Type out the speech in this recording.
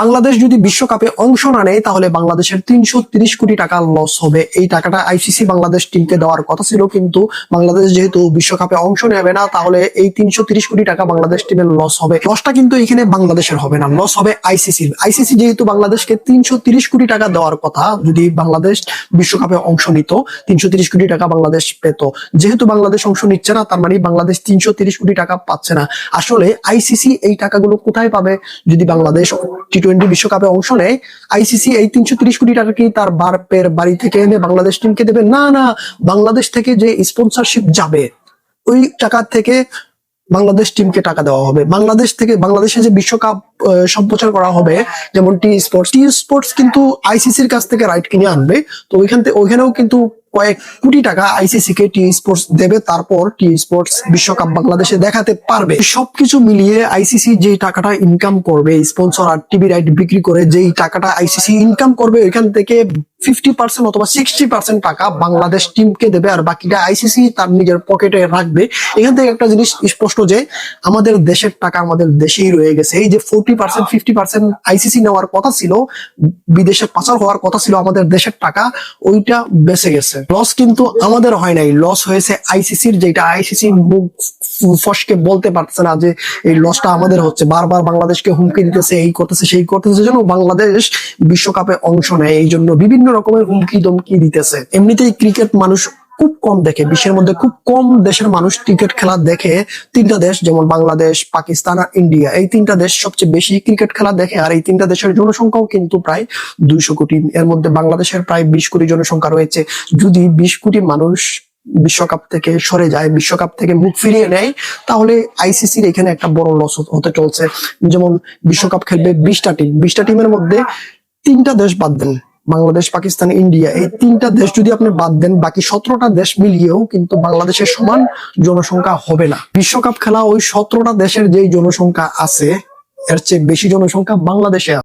বাংলাদেশ যদি বিশ্বকাপে অংশ না নেয়, তাহলে বাংলাদেশের তিনশো তিরিশ কোটি টাকা লস হবে। এই টাকাটা আইসিসি বাংলাদেশ টিমকে দেওয়ার কথা ছিল, কিন্তু বাংলাদেশ যেহেতু বিশ্বকাপে অংশ নেবে না, তাহলে এই তিনশো তিরিশ কোটি টাকা বাংলাদেশ টিমের লস হবে। লসটা কিন্তু এখানে বাংলাদেশের হবে না লস হবে আইসিসির আইসিসি যেহেতু বাংলাদেশকে তিনশো তিরিশ কোটি টাকা দেওয়ার কথা, যদি বাংলাদেশ বিশ্বকাপে অংশ নিত, তিনশো তিরিশ কোটি টাকা বাংলাদেশ পেত। যেহেতু বাংলাদেশ অংশ নিচ্ছে না, তার মানে বাংলাদেশ তিনশো তিরিশ কোটি টাকা পাচ্ছে না। আসলে আইসিসি এই টাকাগুলো কোথায় পাবে? যদি বাংলাদেশ টি টোয়েন্টি বিশ্বকাপে অংশ নেয়। আইসিসি এই তিনশো তিরিশ কোটি টাকা কি তার বারপের বাড়ি থেকে এনে বাংলাদেশ টিমকে দেবে? না না, বাংলাদেশ থেকে যে স্পন্সরশিপ যাবে, ওই টাকা থেকে বাংলাদেশ টিমকে টাকা দেওয়া হবে। বাংলাদেশ থেকে, বাংলাদেশে যে বিশ্বকাপ সম্প্রচার করা হবে, যেমন টি স্পোর্টস টি স্পোর্টস কিন্তু আইসিসির কাছ থেকে রাইট কিনে আনবে। তো ওইখান থেকে ওইখানেও কিন্তু কয়েক কোটি টাকা আইসিসি কে টি স্পোর্টস দেবে, তারপর টি স্পোর্টস বিশ্বকাপ বাংলাদেশে দেখাতে পারবে। সবকিছু মিলিয়ে আইসিসি যে টাকাটা ইনকাম করবে স্পন্সর আর টিভি রাইট বিক্রি করে যেই টাকাটা আইসিসি ইনকাম করবে, ওইখান থেকে ফিফটি পার্সেন্ট অথবা সিক্সটি পার্সেন্ট টাকা বাংলাদেশ টিমকে দেবে আর বাকিটা আইসিসি তার নিজের পকেটে রাখবে। এখান থেকে একটা জিনিস স্পষ্ট যে, আমাদের দেশের টাকা আমাদের দেশেই রয়ে গেছে। এই যে forty percent fifty percent ICC নেওয়ার কথা ছিল, বিদেশে পাচার হওয়ার কথা ছিল, আমাদের দেশের টাকা ওইটা বেঁচে গেছে। লস কিন্তু আমাদের হয় নাই। লস হয়েছে আইসিসির যেটা আইসিসি মুখ ফসকে বলতে পারছে না যে, এই লসটা আমাদের হচ্ছে। বারবার বাংলাদেশকে হুমকি দিতেছে, এই করতেছে, সেই করতেছে যেন বাংলাদেশ বিশ্বকাপে অংশ নেয়। এই জন্য বিভিন্ন রকমের হুমকি দমকি দিতেছে। এমনিতেই ক্রিকেট মানুষ খুব কম দেখে, বিশ্বের মধ্যে খুব কম দেশের মানুষ ক্রিকেট খেলা দেখে। তিনটা দেশ, যেমন বাংলাদেশ, পাকিস্তান আর ইন্ডিয়া, এই তিনটা দেশ সবচেয়ে বেশি ক্রিকেট খেলা দেখে। আর এই তিনটা দেশের জনসংখ্যাও কিন্তু প্রায় দুইশো কোটি। এর মধ্যে বাংলাদেশের প্রায় বিশ কোটি জনসংখ্যা রয়েছে। যদি বিশ কোটি মানুষ বিশ্বকাপ থেকে সরে যায়, বিশ্বকাপ থেকে মুখ ফিরিয়ে নেয়, তাহলে আইসিসির এখানে একটা বড় লস হতে চলছে। যেমন বিশ্বকাপ খেলবে বিশটা টিম বিশটা টিমের মধ্যে তিনটা দেশ বাদ দেন। বাংলাদেশ, পাকিস্তান, ইন্ডিয়া, এই তিনটা দেশ যদি আপনি বাদ দেন, বাকি সতেরোটা দেশ মিলিয়েও কিন্তু বাংলাদেশের সমান জনসংখ্যা হবে না বিশ্বকাপ খেলা ওই সতেরোটা দেশের যেই জনসংখ্যা আছে, এর চেয়ে বেশি জনসংখ্যা বাংলাদেশে।